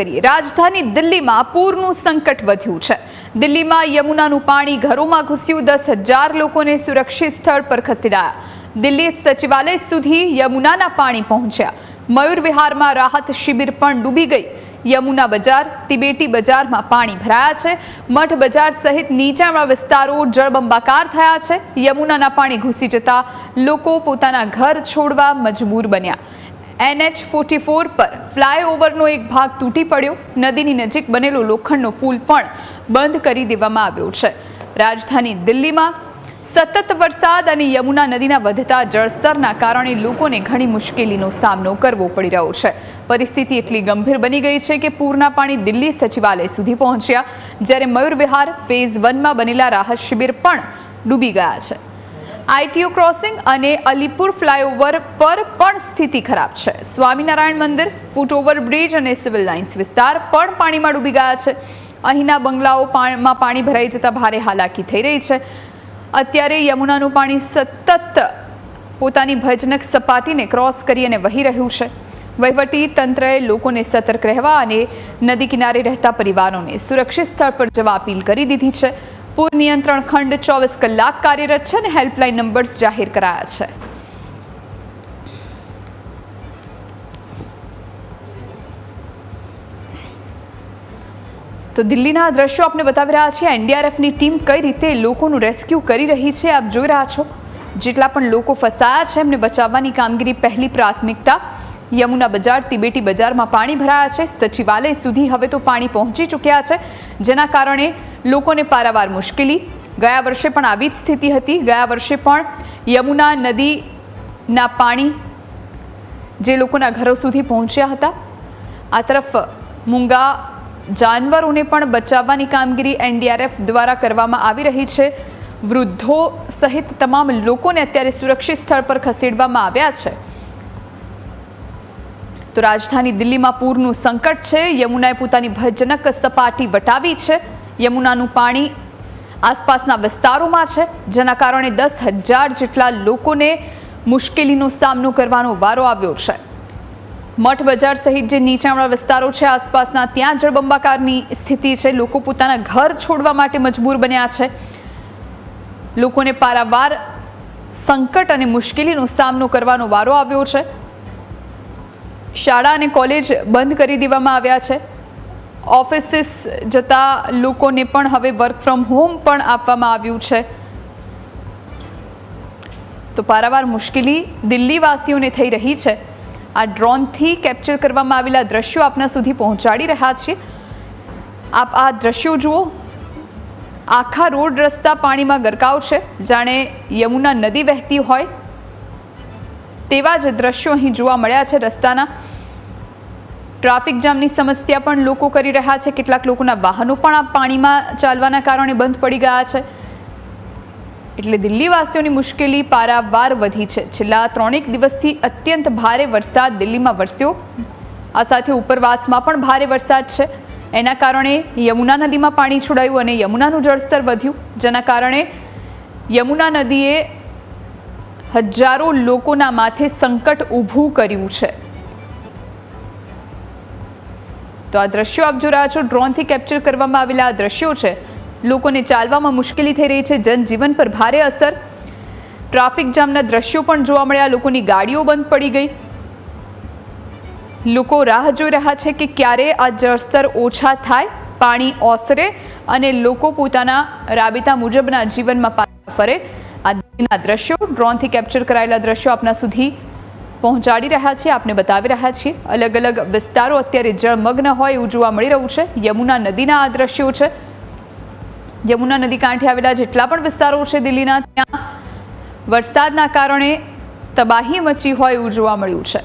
કરીએ રાજધાની દિલ્હીમાં પૂરનું સંકટ વધ્યું છે. દિલ્હીમાં યમુનાનું પાણી ઘરોમાં ઘૂસ્યું. દસ હજાર લોકોને સુરક્ષિત સ્થળ પર ખસેડાયા. દિલ્હી સચિવાલય સુધી યમુનાના પાણી પહોંચ્યા. મયુર વિહારમાં રાહત શિબિર પણ ડૂબી ગઈ. યમુના બજાર, તિબેટી બજારમાં પાણી ભરાયા છે. મઠ બજાર સહિત નીચાણવાળા વિસ્તારો જળબંબાકાર થયા છે. યમુનાના પાણી ઘૂસી જતા લોકો પોતાના ઘર છોડવા મજબૂર બન્યા. એનએચ ફોર્ટી ફોર પર ફ્લાયઓવરનો એક ભાગ તૂટી પડ્યો. નદીની નજીક બનેલો લોખંડનો પુલ પણ બંધ કરી દેવામાં આવ્યો છે. રાજધાની દિલ્હીમાં સતત વરસાદ અને યમુના નદીના વધતા જળસ્તરના કારણે લોકોને ઘણી મુશ્કેલીનો સામનો કરવો પડી રહ્યો છે. પરિસ્થિતિ એટલી ગંભીર બની ગઈ છે કે પૂરના પાણી દિલ્હી સચિવાલય સુધી પહોંચ્યા, જ્યારે મયુર વિહાર ફેઝ વનમાં બનેલા રાહત શિબિર પણ ડૂબી ગયા છે. આઈટીઓ ક્રોસિંગ અને અલીપુર ફ્લાયઓવર પર પણ સ્થિતિ ખરાબ છે. સ્વામિનારાયણ મંદિર, ફૂટઓવર બ્રિજ અને સિવિલ લાઇન્સ વિસ્તાર પણ પાણીમાં ડૂબી ગયા છે. અહીંના બંગલાઓ પાણીમાં પાણી ભરાઈ જતાં ભારે હાલાકી થઈ રહી છે. અત્યારે યમુનાનું પાણી સતત પોતાની ભજનક સપાટીને ક્રોસ કરી અને વહી રહ્યું છે. વહીવટી તંત્રએ લોકોને સતર્ક રહેવા અને નદી કિનારે રહેતા પરિવારોને સુરક્ષિત સ્થળ પર જવા અપીલ કરી દીધી છે. પૂર નિયંત્રણ ખંડ ચોવીસ કલાક કાર્યરત છે અને હેલ્પલાઇન નંબર્સ જાહેર કરાયા છે. તો દિલ્હીના દ્રશ્યો આપણે બતાવી રહ્યા છીએ. એનડીઆરએફની ટીમ કઈ રીતે લોકોનું રેસ્ક્યુ કરી રહી છે, આપ જોઈ રહ્યા છો. જેટલા પણ લોકો ફસાયા છે, એમને બચાવવાની કામગીરી પહેલી પ્રાથમિકતા. યમુના બજાર, તિબેટી બજારમાં પાણી ભરાયા છે. સચિવાલય સુધી હવે તો પાણી પહોંચી ચૂક્યા છે. જેના કારણે લોકોને પારાવાર મુશ્કેલી. ગયા વર્ષે પણ આવી જ સ્થિતિ હતી. ગયા વર્ષે પણ યમુના નદીના પાણી જે લોકોના ઘરો સુધી પહોંચ્યા હતા. આ તરફ મૂંગા જાનવરોને પણ બચાવવાની કામગીરી એનડીઆરએફ દ્વારા કરવામાં આવી રહી છે. વૃદ્ધો સહિત તમામ લોકોને અત્યારે સુરક્ષિત સ્થળ પર ખસેડવામાં આવ્યા છે. તો રાજધાની દિલ્હીમાં પૂરનું સંકટ છે. યમુનાએ પોતાની ભયજનક સપાટી વટાવી છે. યમુનાનું પાણી આસપાસના વિસ્તારોમાં છે, જેના કારણે દસ હજાર જેટલા લોકોને મુશ્કેલીનો સામનો કરવાનો વારો આવ્યો છે. મઠ બજાર સહિત જે નીચાણવાળા વિસ્તારો છે, આસપાસના ત્યાં જળબંબાકારની સ્થિતિ છે. લોકો પોતાના ઘર છોડવા માટે મજબૂર બન્યા છે. લોકોને પારાવાર સંકટ અને મુશ્કેલીનો સામનો કરવાનો વારો આવ્યો છે. શાળા અને કોલેજ બંધ કરી દેવામાં આવ્યા છે. ઓફિસીસ જતા લોકોને પણ હવે વર્ક ફ્રોમ હોમ પણ આપવામાં આવ્યું છે. તો પારાવાર મુશ્કેલી દિલ્હીવાસીઓને થઈ રહી છે. આ ડ્રોનથી કેપ્ચર કરવામાં આવેલા દ્રશ્યો આપના સુધી પહોંચાડી રહ્યા છીએ. આપ આ દ્રશ્યો જુઓ. આખા રોડ રસ્તા પાણીમાં ગરકાવ છે. જાણે યમુના નદી વહેતી હોય તેવા જ દ્રશ્યો અહીં જોવા મળ્યા છે રસ્તાના. ટ્રાફિક જામની સમસ્યા પણ લોકો કરી રહ્યા છે. કેટલાક લોકોના વાહનો પણ આ પાણીમાં ચાલવાના કારણે બંધ પડી ગયા છે. એટલે દિલ્હીવાસીઓની મુશ્કેલી પારાવાર વધી છે. છેલ્લા ત્રણેક દિવસથી અત્યંત ભારે વરસાદ દિલ્હીમાં વરસ્યો. આ સાથે ઉપરવાસમાં પણ ભારે વરસાદ છે. એના કારણે યમુના નદીમાં પાણી છોડાયું અને યમુનાનું જળસ્તર વધ્યું. જેના કારણે યમુના નદીએ હજારો લોકોના માથે સંકટ ઊભું કર્યું છે. તો આ દ્રશ્યો આપ જો રહ્યા છો, ડ્રોનથી કેપ્ચર કરવામાં આવેલા આ દ્રશ્યો છે. લોકોને ચાલવામાં મુશ્કેલી થઈ રહી છે, જનજીવન પર ભારે અસર. ટ્રાફિક જામના દ્રશ્યો પણ જોવા મળ્યા, લોકોની ગાડીઓ બંધ પડી ગઈ. લોકો રાહ જોઈ રહ્યા છે કે ક્યારે આ જળસ્તર ઓછા થાય, પાણી ઓસરે અને લોકો પોતાના રાબેતા મુજબના જીવનમાં પાછા ફરે. આ દ્રશ્યો, ડ્રોનથી કેપ્ચર કરાયેલા દ્રશ્યો આપના સુધી પહોંચાડી રહ્યા છીએ આપને બતાવી રહ્યા છીએ. અલગ અલગ વિસ્તારો અત્યારે જળમગ્ન હોય એવું જોવા મળી રહ્યું છે. યમુના નદીના આ દ્રશ્યો છે. યમુના નદી કાંઠે આવેલા જેટલા પણ વિસ્તારો છે દિલ્હીના, ત્યાં વરસાદના કારણે તબાહી મચી હોય એવું જોવા મળ્યું છે.